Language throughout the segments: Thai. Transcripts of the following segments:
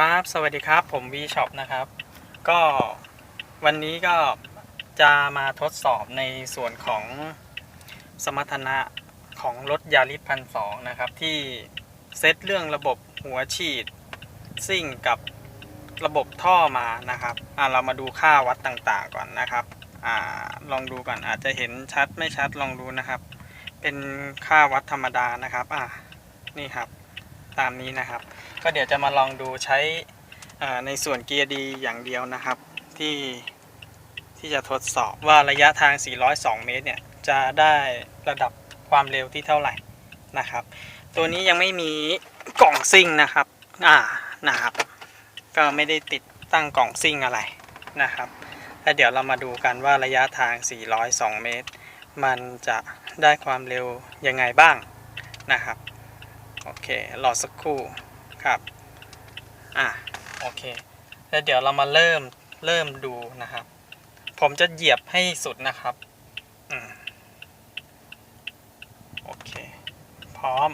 ครับ สวัสดีครับ ผม V Shop นะครับ ก็วันนี้ก็จะมาทดสอบในส่วนของสมรรถนะของรถยาริสพันสองนะครับ ที่เซตเรื่องระบบหัวฉีดซิ่งกับระบบท่อมานะครับอ่าเรามาดูค่าวัดต่างๆก่อนนะครับอ่าลองดูก่อนอาจจะเห็นชัดไม่ชัดลองดูนะครับ เป็นค่าวัดธรรมดานะครับอ่านี่ครับ ตามนี้นะครับ ก็เดี๋ยวจะมาลองดูใช้ในส่วนเกียร์ดีอย่างเดียวนะครับ ที่ที่จะทดสอบว่าระยะทาง 402 เมตรเนี่ย จะได้ระดับความเร็วที่เท่าไหร่นะครับ ตัวนี้ยังไม่มีกล่องซิ่งนะครับอ่านะครับ ก็ไม่ได้ติดตั้งกล่องซิ่งอะไรนะครับแล้วเดี๋ยวเรามาดูกันว่าระยะทาง 402 เมตร มันจะได้ความเร็วยังไงบ้างนะครับ โอเครอสักครู่ครับอะโอเคแล้วเดี๋ยวเรามาเริ่มเริ่มดูนะครับ ผมจะเหยียบให้สุดนะครับอืมโอเค พร้อม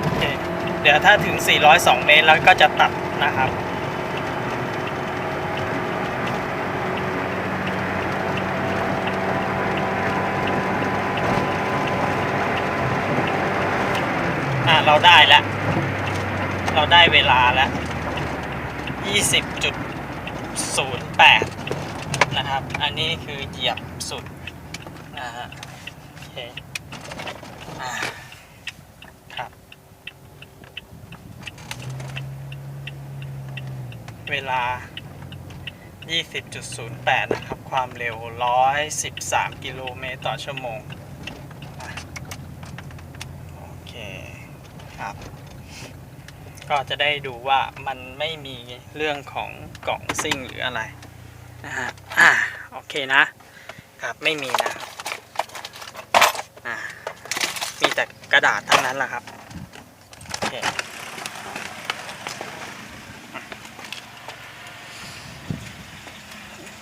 โอเคเดี๋ยวถ้าถึง 402 เมตรแล้วก็จะตัดนะครับ เราได้แล้ว เราได้เวลาแล้ว 20.08 นะครับ อันนี้คือเหยียบสุดนะฮะโอเคอ่าครับ เวลา 20.08 นะครับ ความเร็ว 113 กิโลเมตรต่อชั่วโมง โอเค ครับ ก็จะได้ดูว่ามันไม่มีเรื่องของกล่องซิ่งหรืออะไรนะฮะอ่าโอเคนะ ครับไม่มีนะอ่ามีแต่กระดาษทั้งนั้นแหละครับโอเค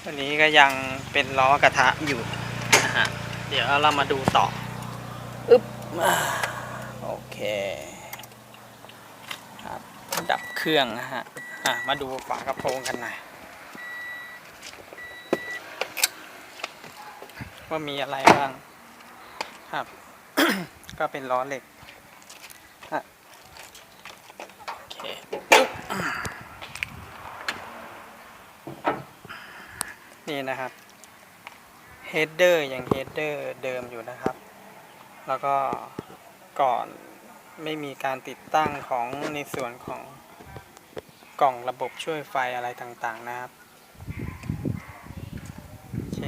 วันนี้ก็ยังเป็นล้อกระทะอยู่นะฮะเดี๋ยวเรามาดูต่อ อึ๊บอ่าโอเคครับ ดับเครื่องนะฮะอะมาดูฝากระโปรงกันหน่อยว่ามีอะไรบ้างครับ ก็เป็นล้อเหล็กโอเคนี่นะครับเฮดเดอร์อยังเฮดเดอร์เดิมอยู่นะครับ แล้วก็ก่อน ไม่มีการติดตั้งของในส่วนของกล่องระบบช่วยไฟอะไรต่างๆนะครับโอเค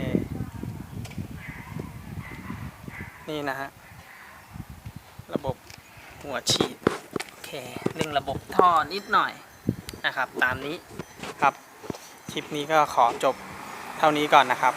นี่นะฮะ ระบบหัวฉีด โอเคเรื่องระบบท่อนิดหน่อยนะครับ ตามนี้ครับ คลิปนี้ก็ขอจบเท่านี้ก่อนนะครับ